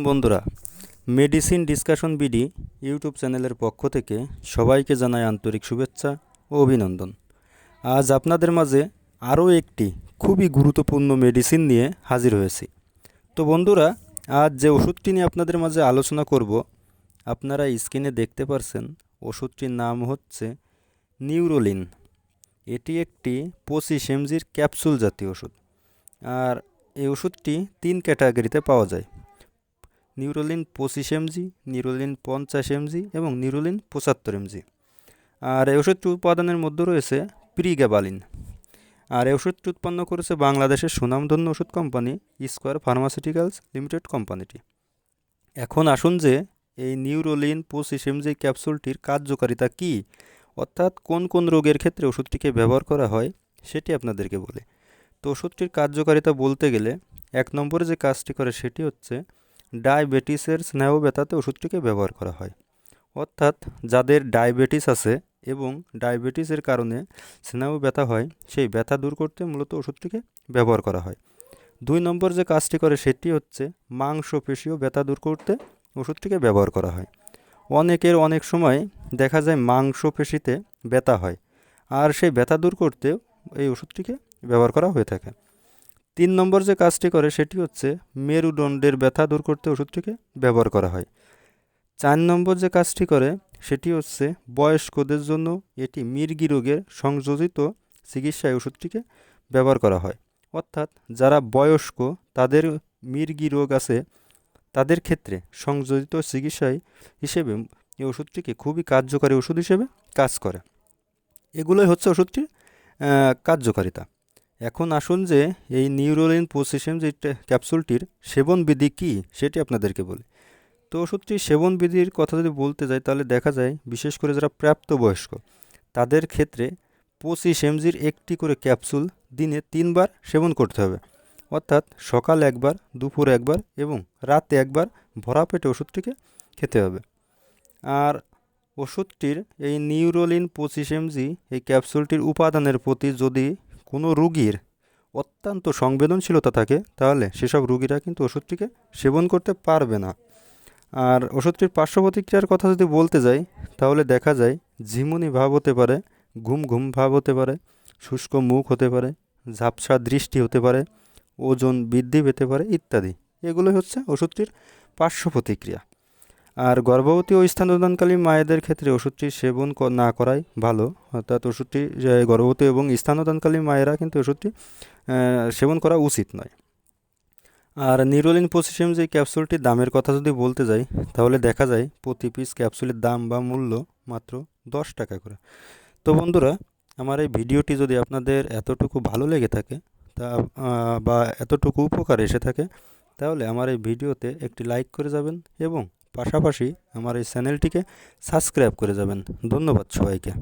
বন্ধুরা। Medicine discussion BD YouTube চ্যানেলের পক্ষ থেকে সবাইকে জানাই আন্তরিক শুভেচ্ছা ও অভিনন্দন। আজ আপনাদের মাঝে আরও একটি খুবই গুরুত্বপূর্ণ মেডিসিন নিয়ে হাজির হয়েছি। তো বন্ধুরা, আজ যে ওষুধটি নিয়ে আপনাদের মাঝে আলোচনা করব, আপনারা স্ক্রিনে দেখতে পারছেন ওষুধটির নাম হচ্ছে নিউরোলিন। এটি একটি পঁচিশ এমজির ক্যাপসুল জাতীয় ওষুধ। আর এই ওষুধটি তিন ক্যাটাগরিতে পাওয়া যায়। নিউরোলিন পঁচিশ এমজি, নিউরোলিন পঞ্চাশ এমজি এবং নিউরোলিন পঁচাত্তর এমজি। আর এই ওষুধটি উৎপাদনের মধ্যে রয়েছে প্রিগ্যাবালিন আর এই ওষুধটি উৎপন্ন করেছে বাংলাদেশের সুনামধন্য ওষুধ কোম্পানি স্কোয়ার ফার্মাসিউটিক্যালস লিমিটেড কোম্পানিটি। এখন আসুন যে এই নিউরোলিন পঁচিশ এমজি ক্যাপসুলটির কার্যকারিতা কী, অর্থাৎ কোন কোন রোগের ক্ষেত্রে ওষুধটিকে ব্যবহার করা হয়, সেটি আপনাদেরকে বলে। তো ওষুধটির কার্যকারিতা বলতে গেলে এক নম্বরে যে কাজটি করে সেটি হচ্ছে ডায়াবেটিসের স্নেহ ব্যথাতে ওষুধটিকে ব্যবহার করা হয়। অর্থাৎ যাদের ডায়াবেটিস আছে এবং ডায়াবেটিসের কারণে স্নেহ ব্যথা হয়, সেই ব্যথা দূর করতে মূলত ওষুধটিকে ব্যবহার করা হয়। দুই নম্বর যে কাজটি করে সেটি হচ্ছে মাংসপেশীয় ব্যথা দূর করতে ওষুধটিকে ব্যবহার করা হয়। অনেকের অনেক সময় দেখা যায় মাংসপেশিতে ব্যথা হয়, আর সেই ব্যথা দূর করতে এই ওষুধটিকে ব্যবহার করা হয়ে থাকে। তিন নম্বর যে কাজটি করে সেটি হচ্ছে মেরুদণ্ডের ব্যথা দূর করতে ওষুধটিকে ব্যবহার করা হয়। চার নম্বর যে কাজটি করে সেটি হচ্ছে বয়স্কদের জন্য এটি মির্গি রোগের সংযোজিত চিকিৎসায় ওষুধটিকে ব্যবহার করা হয়। অর্থাৎ যারা বয়স্ক তাদের মির্গি রোগ আছে তাদের ক্ষেত্রে সংযোজিত চিকিৎসায় হিসেবে এই ওষুধটিকে খুবই কার্যকারী ওষুধ হিসেবে কাজ করে। এগুলোই হচ্ছে ওষুধটির কার্যকারিতা। এখন আসুন যে এই নিউরোলিন পোসিশন যে ক্যাপসুলটির সেবন বিধি কী, সেটি আপনাদেরকে বলি। তো ওষুধটির সেবন বিধির কথা যদি বলতে যাই, তাহলে দেখা যায়, বিশেষ করে যারা প্রাপ্তবয়স্ক, তাদের ক্ষেত্রে পঁচিশ এমজির একটি করে ক্যাপসুল দিনে তিনবার সেবন করতে হবে। অর্থাৎ সকাল একবার, দুপুর একবার এবং রাতে একবার ভরা পেটে ওষুধটিকে খেতে হবে। আর ওষুধটির এই নিউরোলিন পঁচিশ এমজি এই ক্যাপসুলটির উপাদানের প্রতি যদি কোনো রুগীর অত্যন্ত সংবেদনশীলতা থাকে, তাহলে সেসব রুগীরা কিন্তু ওষুধটিকে সেবন করতে পারবে না। আর ওষুধটির পার্শ্ব প্রতিক্রিয়ার কথা যদি বলতে যাই, তাহলে দেখা যায় ঝিমুনি ভাব হতে পারে ঘুম ঘুম ভাব হতে পারে, শুষ্ক মুখ হতে পারে, ঝাপসা দৃষ্টি হতে পারে, ওজন বৃদ্ধি পেতে পারে ইত্যাদি। এগুলোই হচ্ছে ওষুধটির পার্শ্ব প্রতিক্রিয়া আর গর্ভবতী ও স্থানদানকালীন মায়েদের ক্ষেত্রে ওষুধটি সেবন না করাই ভালো। অর্থাৎ ওষুধটি গর্ভবতী এবং স্থানদানকালীন মায়েরা কিন্তু ওষুধটি সেবন করা উচিত নয়। আর নিরোলিন পঁচিশ যে ক্যাপসুলটির দামের কথা যদি বলতে যাই, তাহলে দেখা যায় প্রতি পিস ক্যাপসুলের দাম বা মূল্য মাত্র দশ টাকা করে। তো বন্ধুরা, আমার এই ভিডিওটি যদি আপনাদের এতটুকু ভালো লেগে থাকে, তা বা এতটুকু উপকার এসে থাকে, তাহলে আমার এই ভিডিওতে একটি লাইক করে যাবেন এবং পাশাপাশি আমার এই চ্যানেলটিকে সাবস্ক্রাইব করে যাবেন। ধন্যবাদ সবাইকে।